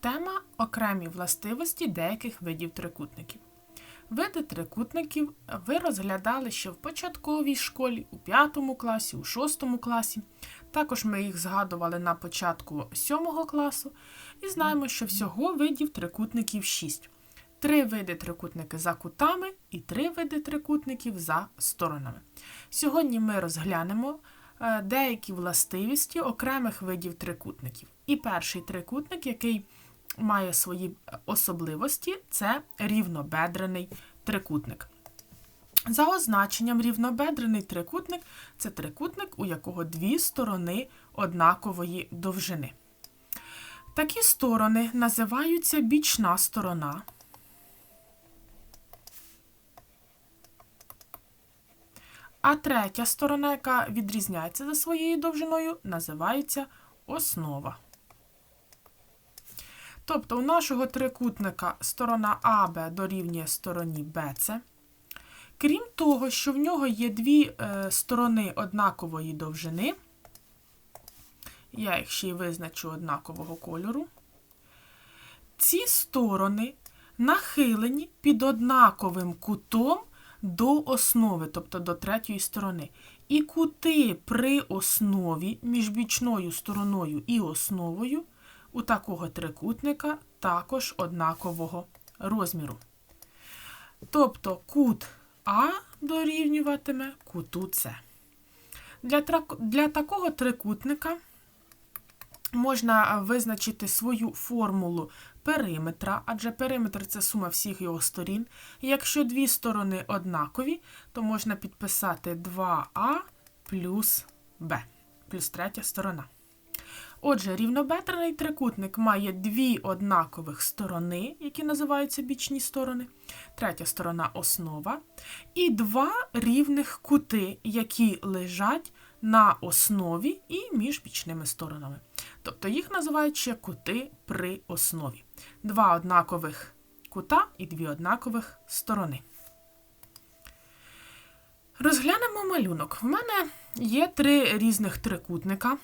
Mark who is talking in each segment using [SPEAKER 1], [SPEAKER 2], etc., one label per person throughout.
[SPEAKER 1] Тема окремі властивості деяких видів трикутників. Види трикутників ви розглядали ще в початковій школі, у 5 класі, у 6 класі. Також ми їх згадували на початку 7 класу. І знаємо, що всього видів трикутників 6. Три види трикутники за кутами і три види трикутників за сторонами. Сьогодні ми розглянемо е, деякі властивості окремих видів трикутників. І перший трикутник, який має свої особливості, це рівнобедрений трикутник. За означенням, рівнобедрений трикутник це трикутник, у якого дві сторони однакової довжини. Такі сторони називаються бічна сторона. А третя сторона, яка відрізняється за своєю довжиною, називається основа. Тобто у нашого трикутника сторона АБ дорівнює стороні БЦ. Крім того, що в нього є дві е, сторони однакової довжини, я їх ще й визначу однакового кольору. Ці сторони нахилені під однаковим кутом до основи, тобто до третьої сторони. І кути при основі між бічною стороною і основою у такого трикутника також однакового розміру. Тобто кут А дорівнюватиме куту С. Для, для такого трикутника можна визначити свою формулу периметра, адже периметр це сума всіх його сторін. Якщо дві сторони однакові, то можна підписати 2а плюс Б, плюс третя сторона. Отже, рівнобедрений трикутник має дві однакових сторони, які називаються бічні сторони, третя сторона основа, і два рівних кути, які лежать на основі і між бічними сторонами. Тобто їх називають ще кути при основі. Два однакових кута і дві однакових сторони. Розглянемо малюнок. В мене є три різних трикутника.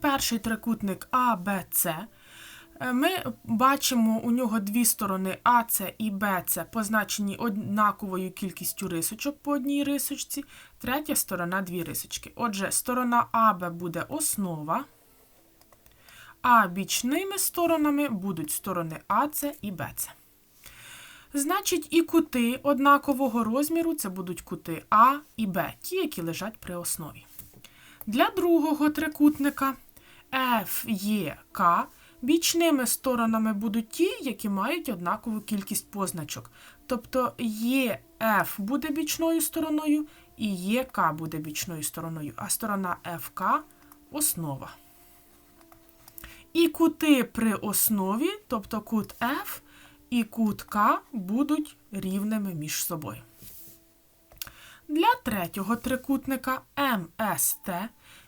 [SPEAKER 1] Перший трикутник АБЦ. Ми бачимо у нього дві сторони АЦ і БЦ позначені однаковою кількістю рисочок по одній рисочці, третя сторона дві рисочки. Отже, сторона АБ буде основа, а бічними сторонами будуть сторони АЦ і БЦ. Значить, і кути однакового розміру це будуть кути А і Б, ті, які лежать при основі. Для другого трикутника FEK бічними сторонами будуть ті, які мають однакову кількість позначок. Тобто EF буде бічною стороною і EK буде бічною стороною, а сторона FK основа. І кути при основі, тобто кут F і кут К будуть рівними між собою. Для третього трикутника МСТ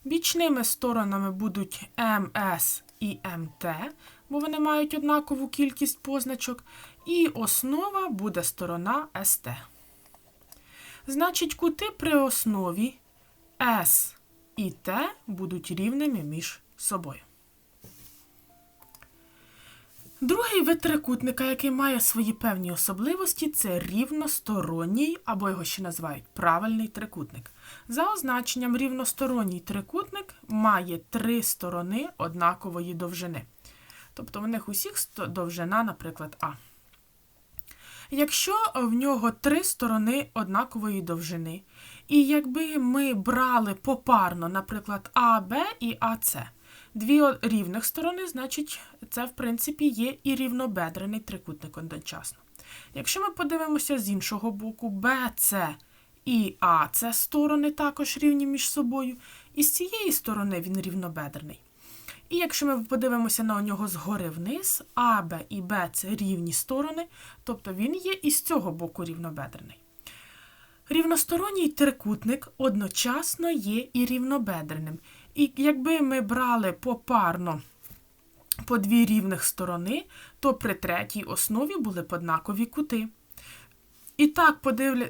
[SPEAKER 1] бічними сторонами будуть МС і МТ, бо вони мають однакову кількість позначок, і основа буде сторона СТ. Значить, кути при основі С і Т будуть рівними між собою. Другий вид трикутника, який має свої певні особливості, це рівносторонній, або його ще називають правильний трикутник. За означенням, рівносторонній трикутник має три сторони однакової довжини. Тобто в них усіх довжина, наприклад, А. Якщо в нього три сторони однакової довжини, і якби ми брали попарно, наприклад, АБ і АС, Дві рівних сторони, значить, це, в принципі, є і рівнобедрений трикутник одночасно. Якщо ми подивимося з іншого боку, BC і АС сторони також рівні між собою, і з цієї сторони він рівнобедрений. І якщо ми подивимося на нього згори вниз, АБ і Б це рівні сторони, тобто він є і з цього боку рівнобедрений. Рівносторонній трикутник одночасно є і рівнобедреним. І якби ми брали попарно по дві рівних сторони, то при третій основі були б однакові кути. І так,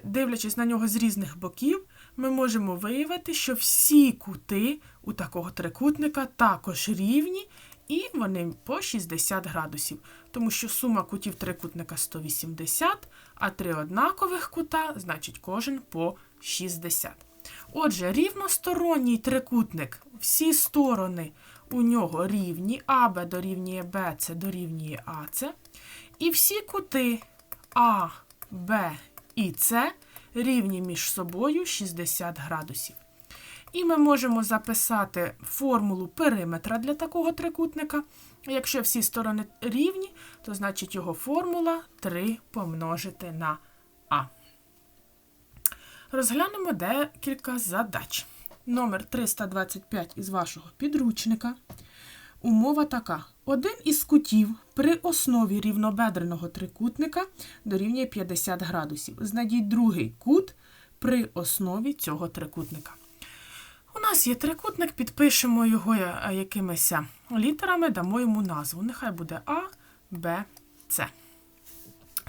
[SPEAKER 1] дивлячись на нього з різних боків, ми можемо виявити, що всі кути у такого трикутника також рівні І вони по 60 градусів, тому що сума кутів трикутника 180, а три однакових кута, значить кожен по 60. Отже, рівносторонній трикутник, всі сторони у нього рівні, АБ дорівнює БЦ дорівнює АЦ. І всі кути А, Б і С рівні між собою 60 градусів. І ми можемо записати формулу периметра для такого трикутника. Якщо всі сторони рівні, то значить його формула 3 помножити на А. Розглянемо декілька задач. Номер 325 із вашого підручника. Умова така: один із кутів при основі рівнобедреного трикутника дорівнює 50 градусів. Знайдіть другий кут при основі цього трикутника. У нас є трикутник, підпишемо його е, якимись літерами, дамо йому назву. Нехай буде А, Б, С.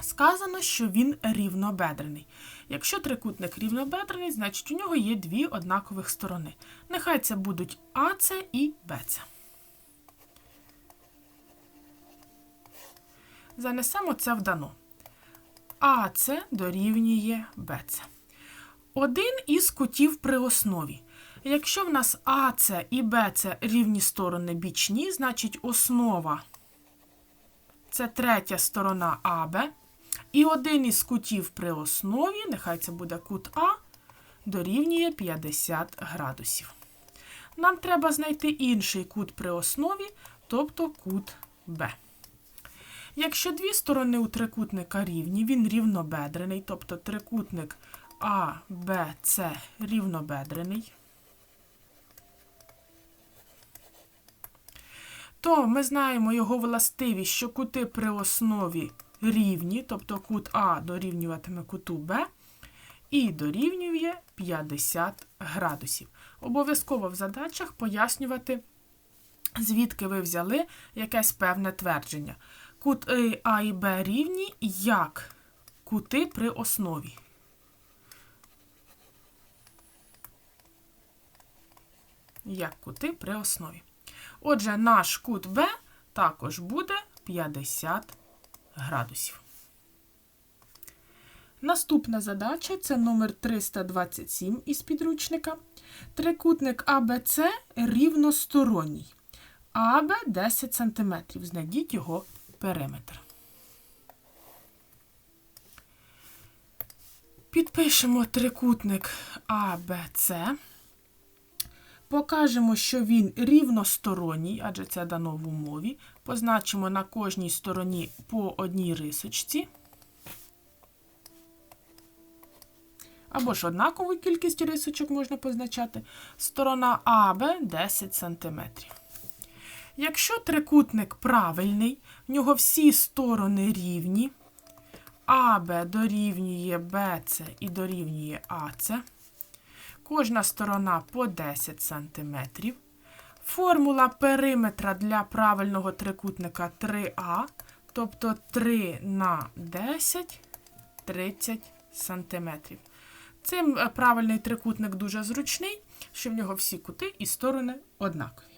[SPEAKER 1] Сказано, що він рівнобедрений. Якщо трикутник рівнобедрений, значить у нього є дві однакових сторони. Нехай це будуть АЦ і БЦ. Занесемо це в дано. АЦ дорівнює БЦ. Один із кутів при основі. Якщо в нас АЦ і БЦ рівні сторони бічні, значить основа це третя сторона АБ. І один із кутів при основі, нехай це буде кут А, дорівнює 50 градусів. Нам треба знайти інший кут при основі, тобто кут Б. Якщо дві сторони у трикутника рівні, він рівнобедрений, тобто трикутник А, Б, С рівнобедрений, то ми знаємо його властивість, що кути при основі рівні, тобто кут А дорівнюватиме куту Б, і дорівнює 50 градусів. Обов'язково в задачах пояснювати, звідки ви взяли якесь певне твердження. Кут А і Б рівні як кути при основі. Як кути при основі. Отже, наш кут Б також буде 50 градусів. Наступна задача це номер 327 із підручника. Трикутник АБЦ рівносторонній. АБ 10 см. Знайдіть його периметр. Підпишемо трикутник АБЦ. Покажемо, що він рівносторонній, адже це дано в умові. Позначимо на кожній стороні по одній рисочці. Або ж однакову кількість рисочок можна позначати. Сторона АБ 10 см. Якщо трикутник правильний, в нього всі сторони рівні, АБ дорівнює БЦ і дорівнює АЦ. Кожна сторона по 10 см. Формула периметра для правильного трикутника 3А, тобто 3 на 10 30 см. Цим правильний трикутник дуже зручний, що в нього всі кути і сторони однакові.